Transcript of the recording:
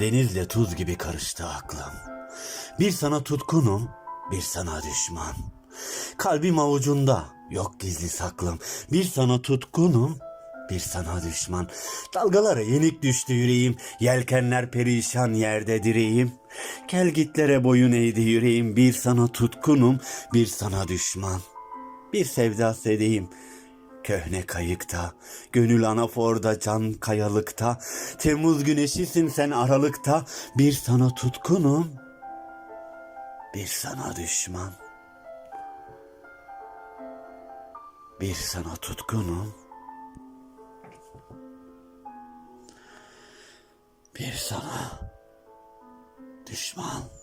Denizle tuz gibi karıştı aklım. Bir sana tutkunum, bir sana düşman. Kalbim avucunda, yok gizli saklım. Bir sana tutkunum, bir sana düşman. Dalgalara yenik düştü yüreğim, yelkenler perişan yerde direğim. Gelgitlere boyun eğdi yüreğim, bir sana tutkunum, bir sana düşman. Bir sevda sedeyim, Köhne kayıkta, gönül anaforda, can kayalıkta, Temmuz güneşisin sen aralıkta, bir sana tutkunum, bir sana düşman. Bir sana tutkunum, bir sana düşman.